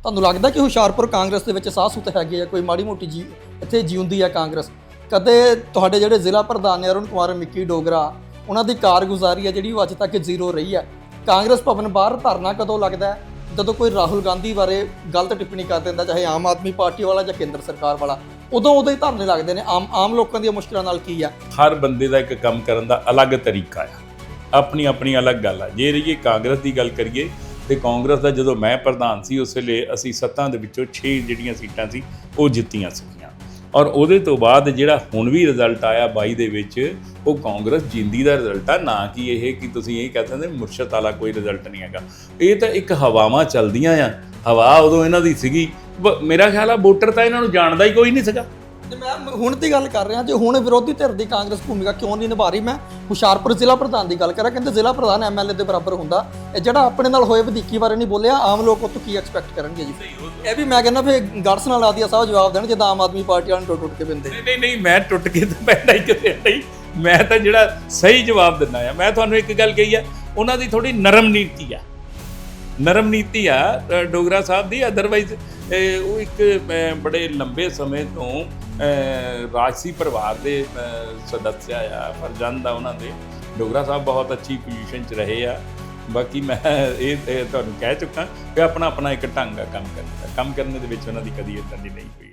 ਤੁਹਾਨੂੰ ਲੱਗਦਾ ਕਿ ਹੁਸ਼ਿਆਰਪੁਰ ਕਾਂਗਰਸ ਦੇ ਵਿੱਚ ਸਾਹ ਸੁੱਤ ਹੈਗੇ ਆ? ਕੋਈ ਮਾੜੀ ਮੋਟੀ ਜੀ ਇੱਥੇ ਜਿਉਂਦੀ ਹੈ ਕਾਂਗਰਸ? ਕਦੇ ਤੁਹਾਡੇ ਜਿਹੜੇ ਜ਼ਿਲ੍ਹਾ ਪ੍ਰਧਾਨ ਨੇ ਅਰੁਣ ਕੁਮਾਰ, ਮਿੱਕੀ ਡੋਗਰਾ, ਉਹਨਾਂ ਦੀ ਕਾਰਗੁਜ਼ਾਰੀ ਹੈ ਜਿਹੜੀ ਉਹ ਅੱਜ ਤੱਕ ਜ਼ੀਰੋ ਰਹੀ ਹੈ ਕਾਂਗਰਸ ਭਵਨ ਬਾਹਰ ਧਰਨਾ ਕਦੋਂ ਲੱਗਦਾ ਜਦੋਂ ਕੋਈ ਰਾਹੁਲ ਗਾਂਧੀ ਬਾਰੇ ਗਲਤ ਟਿੱਪਣੀ ਕਰ ਦਿੰਦਾ, ਚਾਹੇ ਆਮ ਆਦਮੀ ਪਾਰਟੀ ਵਾਲਾ ਜਾਂ ਕੇਂਦਰ ਸਰਕਾਰ ਵਾਲਾ, ਉਦੋਂ ਉਦੋਂ ਹੀ ਧਰਨੇ ਲੱਗਦੇ ਨੇ। ਆਮ ਆਮ ਲੋਕਾਂ ਦੀਆਂ ਮੁਸ਼ਕਲਾਂ ਨਾਲ ਕੀ ਆ? ਹਰ ਬੰਦੇ ਦਾ ਇੱਕ ਕੰਮ ਕਰਨ ਦਾ ਅਲੱਗ ਤਰੀਕਾ ਆ। ਆਪਣੀ ਆਪਣੀ ਅਲੱਗ ਗੱਲ ਆ। ਜੇ ਰਹੀਏ ਕਾਂਗਰਸ ਦੀ ਗੱਲ ਕਰੀਏ ਤੇ ਕਾਂਗਰਸ ਦਾ ਜਦੋਂ ਮੈਂ ਪ੍ਰਧਾਨ ਸੀ, ਉਸ ਵੇਲੇ ਅਸੀਂ ਸੱਤਾਂ ਦੇ ਵਿੱਚੋਂ 6 ਜਿਹੜੀਆਂ ਸੀਟਾਂ ਸੀ, ਉਹ ਜਿੱਤੀਆਂ ਸੀਗੀਆਂ। ਔਰ ਉਹਦੇ ਤੋਂ ਬਾਅਦ ਜਿਹੜਾ ਹੁਣ ਵੀ ਰਿਜ਼ਲਟ ਆਇਆ 22 ਦੇ ਵਿੱਚ, ਉਹ ਕਾਂਗਰਸ ਜਿੰਦੀ ਦਾ ਰਿਜ਼ਲਟ ਆ, ਨਾ ਕਿ ਇਹ ਕਿ ਤੁਸੀਂ ਇਹ ਕਹਿੰਦੇ ਨੇ ਮੁਰਸ਼ਦ ਵਾਲਾ ਕੋਈ ਰਿਜ਼ਲਟ ਨਹੀਂ ਹੈਗਾ। ਇਹ ਤਾਂ ਇੱਕ ਹਵਾਵਾਂ ਚੱਲਦੀਆਂ ਆ, ਹਵਾ ਉਦੋਂ ਇਹਨਾਂ ਦੀ ਸੀਗੀ। ਬ- ਮੇਰਾ ਖਿਆਲ ਆ ਵੋਟਰ ਤਾਂ ਇਹਨਾਂ ਨੂੰ ਜਾਣਦਾ ਹੀ ਕੋਈ ਨਹੀਂ ਸੀਗਾ। ਤੇ ਮੈਂ ਹੁਣ ਦੀ ਗੱਲ ਕਰ ਰਿਹਾ, ਜੇ ਹੁਣ ਵਿਰੋਧੀ ਧਿਰ ਦੀ ਕਾਂਗਰਸ ਭੂਮਿਕਾ ਕਿਉਂ ਨਹੀਂ ਨਿਭਾ ਰਹੀ, ਮੈਂ ਹੁਸ਼ਿਆਰਪੁਰ ਜ਼ਿਲ੍ਹਾ ਪ੍ਰਧਾਨ ਦੀ ਗੱਲ ਕਰਾਂ, ਕਹਿੰਦੇ ਜ਼ਿਲ੍ਹਾ ਪ੍ਰਧਾਨ ਐਮਐਲਏ ਦੇ ਬਰਾਬਰ ਹੁੰਦਾ। ਇਹ ਜਿਹੜਾ ਆਪਣੇ ਨਾਲ ਹੋਏ ਵਧੀਕੀ ਬਾਰੇ ਨਹੀਂ ਬੋਲਿਆ, ਆਮ ਲੋਕ ਉਹ ਤੋਂ ਕੀ ਐਕਸਪੈਕਟ ਕਰਨਗੇ ਜੀ? ਇਹ ਵੀ ਮੈਂ ਕਹਿੰਦਾ ਫੇ ਗੜਸ ਨਾਲ ਆਦੀਆ ਸਾਹਿਬ ਜਵਾਬ ਦੇਣ, ਜਿੱਦਾਂ ਆਮ ਆਦਮੀ ਪਾਰਟੀ ਵਾਲਿਆਂ ਟੁੱਟ ਟੁੱਟ ਕੇ ਬਿੰਦੇ। ਨਹੀਂ ਨਹੀਂ ਮੈਂ ਟੁੱਟ ਕੇ ਤਾਂ ਪੈਂਦਾ ਹੀ ਕਿਤੇ ਨਹੀਂ। ਮੈਂ ਤਾਂ ਜਿਹੜਾ ਸਹੀ ਜਵਾਬ ਦਿੰਦਾ ਆ। ਮੈਂ ਤੁਹਾਨੂੰ ਇੱਕ ਗੱਲ ਕਹੀ ਆ, ਉਹਨਾਂ ਦੀ ਥੋੜੀ ਨਰਮ ਨੀਤੀ ਆ। ਨਰਮ ਨੀਤੀ ਆ ਡੋਗਰਾ ਸਾਹਿਬ ਦੀ। ਅਦਰਵਾਈਜ਼ ਉਹ ਇੱਕ ਬੜੇ ਲੰਬੇ ਸਮੇਂ ਤੋਂ ਰਾਜਸੀ ਪਰਿਵਾਰ ਦੇ ਸਦੱਸਿਆ ਆ, ਫਰਜ਼ੰਦ ਆ ਉਹਨਾਂ ਦੇ। ਡੋਗਰਾ ਸਾਹਿਬ ਬਹੁਤ ਅੱਛੀ ਪੋਜੀਸ਼ਨ 'ਚ ਰਹੇ ਆ। ਬਾਕੀ ਮੈਂ ਇਹ ਇਹ ਤੁਹਾਨੂੰ ਕਹਿ ਚੁੱਕਾ ਕਿ ਆਪਣਾ ਆਪਣਾ ਇੱਕ ਢੰਗ ਆ ਕੰਮ ਕਰਨ ਦਾ। ਕੰਮ ਕਰਨ ਦੇ ਵਿੱਚ ਉਹਨਾਂ ਦੀ ਕਦੀ ਇਦਾਂ ਦੀ ਨਹੀਂ ਹੋਈ।